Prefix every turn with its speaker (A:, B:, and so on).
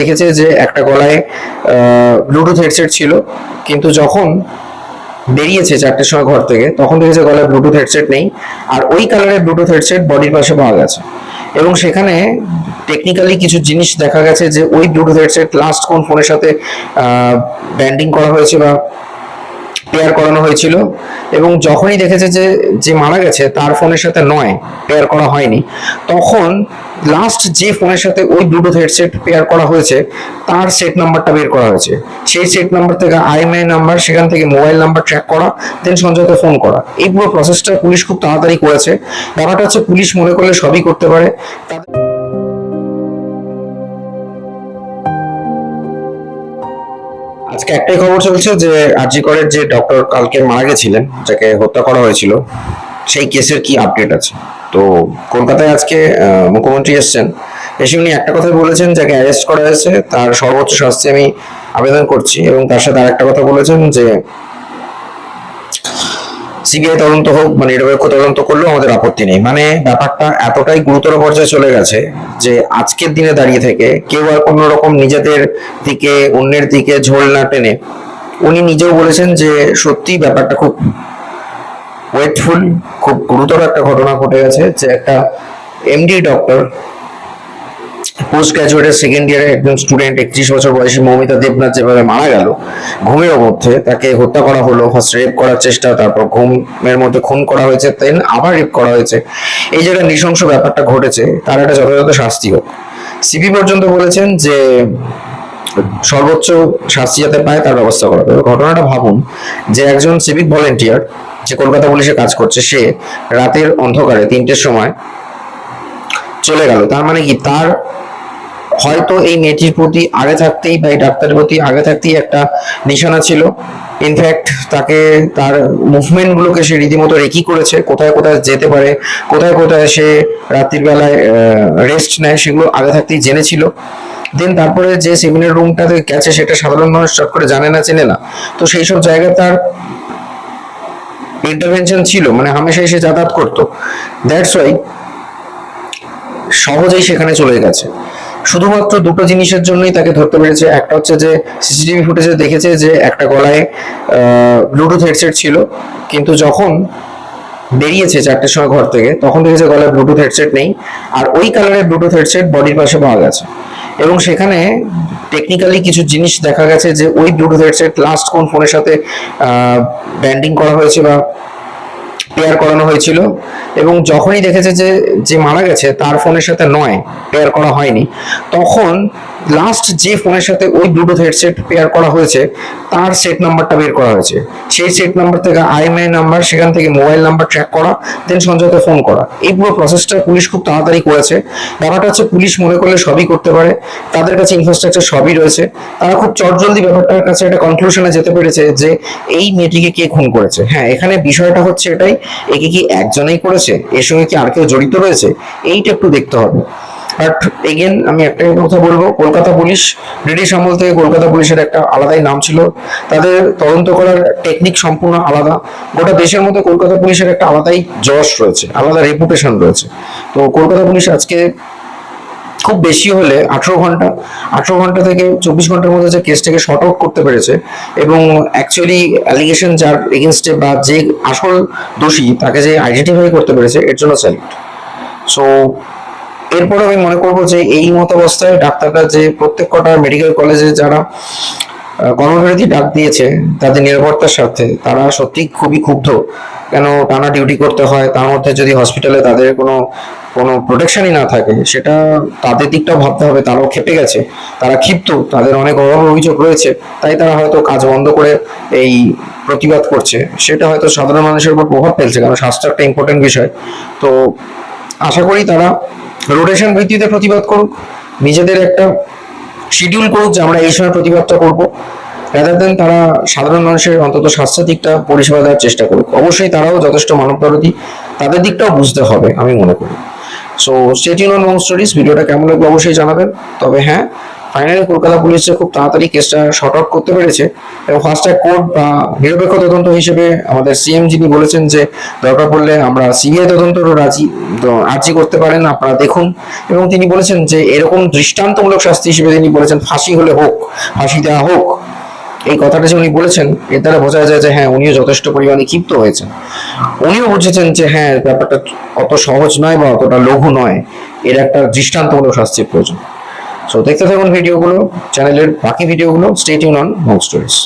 A: দেখেছে যে একটা গলায় ব্লুটুথ হেডসেট ছিল, কিন্তু যখন বেরিয়েছে চারটের সময় ঘর থেকে, তখন দেখেছে গলায় ব্লুটুথ হেডসেট নেই, আর ওই কালারের ব্লুটুথ হেডসেট বডির পাশে পাওয়া গেছে। এবং সেখানে টেকনিক্যালি কিছু জিনিস দেখা গেছে যে ওই ব্লুটুথ হেডসেট লাস্ট কোন ফোনের সাথে ব্যান্ডিং করা হয়েছে বা পেয়ার করানো হয়েছিল এবং যখনই দেখেছে যে যে মারা গেছে, তার ফোনের সাথে নয় পেয়ার করা হয়নি, তখন লাস্ট যে ফোনের সাথে ওই ব্লুটুথ হেডসেট পেয়ার করা হয়েছে, তার সেট নাম্বারটা বের করা হয়েছে। সেই সেট নাম্বার থেকে আইএমআই নাম্বার সেখান থেকে মোবাইল নাম্বার ট্র্যাক করা দেন সঞ্জয়কে ফোন করা। এই পুরো প্রসেসটা পুলিশ খুব তাড়াতাড়ি করেছে। ব্যাপারটা হচ্ছে পুলিশ মনে করলে সবই করতে পারে। তাদের আজকে একটাই খবর চলছে যে আরজি করের যে ডক্টর কালকে মারা গেছিলেন, যাকে হত্যা করা হয়েছিল, সেই কেসের কি আপডেট আছে? তো কলকাতায় আজকে মুখ্যমন্ত্রী এসছেন। এসে উনি একটা কথাই বলেছেন, যাকে অ্যারেস্ট করা হয়েছে, তার সর্বোচ্চ শাস্তি আমি আবেদন করছি এবং তার সাথে আরেকটা কথা বলেছেন যে সিবিআই তদন্ত হোক বা নিরপেক্ষ তদন্ত করলেও আমাদের আপত্তি নেই। মানে ব্যাপারটা এতটাই গুরুতর পর্যায়ে চলে গেছে যে আজকের দিনে দাঁড়িয়ে থেকে কেউ আর কোনো রকম নিজেদের দিকে, অন্যের দিকে ঝোল না টেনে উনি নিজেও বলেছেন যে সত্যি ব্যাপারটা খুব ওয়েটফুল, খুব গুরুতর একটা ঘটনা ঘটে গেছে যে একটা এমডি ডক্টর পোস্ট গ্রাজুয়েটের সেকেন্ড ইয়ারে একজন স্টুডেন্ট একত্রিশ বছর বয়সী মৌমিতা দেবনাথ যেভাবে মারা গেল, ঘুমের মধ্যে তাকে হত্যা করা হলো ফার্স্ট রেপ করার চেষ্টা, তারপর ঘুমের মধ্যে খুন করা হয়েছে দেন আবার রেপ করা হয়েছে। এই জায়গায় নৃশংস ব্যাপারটা ঘটেছে, তার একটা যথাযথ শাস্তি হোক। সিপি পর্যন্ত বলেছেন যে, সর্বোচ্চ শাস্তি যাতে পায় তার ব্যবস্থা করা হবে। ঘটনাটা ভাবুন যে একজন সিভিক ভলেন্টিয়ার যে কলকাতা পুলিশে কাজ করছে, সে রাতের অন্ধকারে তিনটের সময় চলে গেল। তার মানে কি? তার হয়তো এই মেয়েটির প্রতি আগে থাকতেই বা এই ডাক্তারের প্রতি আগে থাকতেই একটা নিশানা ছিল। ইনফ্যাক্ট তাকে, তার মুভমেন্ট গুলোকে সে রীতিমতো রেকি করেছে। কোথায় কোথায় যেতে পারে, কোথায় কোথায় সে রাত্রির বেলায় রেস্ট নেয়, সেগুলো আগে থাকতেই জেনেছিল। দেন তারপরে যে সেমিনার রুমটাতে গেছে, সেটা সাধারণ মানুষ চট করে জানে না, চেনে না। তো সেই সব জায়গায় তার ইন্টারভেনশন ছিল মানে হামেশাই সে যাতায়াত করতো। দ্যাটস ওয়াই সহজেই সেখানে চলে গেছে। শুধুমাত্র দুটো জিনিসের জন্যই তাকে ধরতে পেরেছে। একটা হচ্ছে যে সিসিটিভি ফুটেজে দেখেছে যে একটা গলায় ব্লুটুথ হেডসেট ছিল। কিন্তু যখন বেরিয়েছে চারটের সময় ঘর থেকে, তখন দেখেছে গলায় ব্লুটুথ হেডসেট নেই। আর ওই কালারের ব্লুটুথ হেডসেট বডির পাশে পাওয়া গেছে। এবং সেখানে টেকনিক্যালি কিছু জিনিস দেখা গেছে যে ওই ব্লুটুথ হেডসেট লাস্ট কোন ফোনের সাথে ব্যান্ডিং করা হয়েছে বা পেয়ার করানো হয়েছিল। এবং যখনই দেখেছে যে যে মারা গেছে, তার ফোনের সাথে নয় পেয়ার করা হয়নি। তখন লাস্ট যে ফোনের সাথে ওই ব্লুটুথ হেডসেট পেয়ার করা হয়েছে, তার সেট নাম্বারটা বের করা হয়েছে। সেই সেট নাম্বার থেকে আইএমআই নাম্বার সেখান থেকে মোবাইল নাম্বার ট্র্যাক করা দেন সঞ্জয়কে ফোন করা। এই পুরো প্রসেসটা পুলিশ খুব তাড়াতাড়ি করেছে। ব্যাপারটা হচ্ছে পুলিশ মনে করলে সবই করতে পারে। তাদের কাছে ইনফ্রাস্ট্রাকচার সবই রয়েছে। তারা খুব চটজলদি ব্যাপারটার কাছে একটা কনক্লুশনে যেতে পেরেছে যে, এই মেয়েটিকে কে খুন করেছে। হ্যাঁ এখানে বিষয়টা হচ্ছে এটাই একে কি একজনেই করেছে? এর সঙ্গে কি আর কেউ জড়িত রয়েছে? এইটা একটু দেখতে হবে। বাট এগেন আমি একটাই কথা বলব, কলকাতা পুলিশ, ব্রিটিশ আমল থেকে কলকাতা পুলিশের একটা আলাদাই নাম ছিল। তাদের তদন্ত করার টেকনিক সম্পূর্ণ আলাদা। গোটা দেশের মধ্যে কলকাতা পুলিশের একটা আলাদাই যশ রয়েছে, আলাদা রেপুটেশন রয়েছে। তো কলকাতা পুলিশ আজকে খুব বেশি হলে আঠেরো ঘণ্টা আঠেরো ঘণ্টা থেকে চব্বিশ ঘণ্টার মধ্যে যে কেসটাকে শর্ট আউট করতে পেরেছে এবং অ্যাকচুয়ালি অ্যালিগেশন যার এগেনস্টে বা যে আসল দোষী তাকে যে আইডেন্টিফাই করতে পেরেছে, এর জন্য স্যালুট সো এরপরে আমি মনে করব যে এই মতাবস্থায় ডাক্তাররা যে প্রত্যেক কটা মেডিকেল কলেজে যারা কর্মবিরতি ডাক দিয়েছে, তাদের নিরাপত্তার স্বার্থে তারা সত্যি খুবই ক্ষুব্ধ। কেন টানা ডিউটি করতে হয়, তার মধ্যে যদি হসপিটালে তাদের কোনো কোনো প্রোটেকশনই না থাকে, সেটা তাদের দিকটাও ভাবতে হবে, তারাও খেপে গেছে, তারা ক্ষিপ্ত, তাদের অনেক অভাব অভিযোগ রয়েছে, তাই তারা হয়তো কাজ বন্ধ করে এই প্রতিবাদ করছে। সেটা হয়তো সাধারণ মানুষের উপর প্রভাব ফেলছে, কারণ স্বাস্থ্য একটা ইম্পর্টেন্ট বিষয়। তো আশা করি তারা রোটেশন ভিত্তিতে প্রতিবাদ করুক, নিজেদের একটা শিডিউল করুক যে আমরা এই সময় প্রতিবাদটা করব। রাদার দেন তারা সাধারণ মানুষের অন্তত স্বাস্থ্য দিকটা পরিষেবা দেওয়ার চেষ্টা করুক, অবশ্যই তারাও যথেষ্ট মানবতারতি তাদের দিকটাও বুঝতে হবে, আমি মনে করি। So stay tuned on Mong stories ভিডিওটা কেমন লাগল অবশ্যই জানাবেন। তবে হ্যাঁ ফাইনালি কলকাতা পুলিশ খুব তাড়াতাড়ি কেসটা শর্ট আউট করতে পেরেছে। এবং ফার্স্ট ট্র্যাক কোর্ট বা নিরপেক্ষ তদন্ত হিসেবে আমাদের সিএম যিনি বলেছেন যে দরকার পড়লে আমরা সিবিআই তদন্তেরও রাজি। আর্জি করতে পারেন, আপনারা দেখুন। এবং তিনি বলেছেন যে এরকম দৃষ্টান্তমূলক শাস্তি হিসেবে তিনি বলেছেন, ফাঁসি হলে হোক, ফাঁসি দেওয়া হোক। এই কথাটা যে উনি বলেছেন, এর দ্বারা বোঝা যায় যে হ্যাঁ উনিও যথেষ্ট পরিমাণে ক্ষিপ্ত হয়েছেন। উনিও বুঝেছেন যে হ্যাঁ ব্যাপারটা অত সহজ নয় বা অতটা লঘু নয়। এর একটা দৃষ্টান্তমূলক শাস্তির প্রয়োজন। সো দেখতে থাকুন ভিডিওগুলো, চ্যানেলের বাকি ভিডিওগুলো। Stay tuned on home stories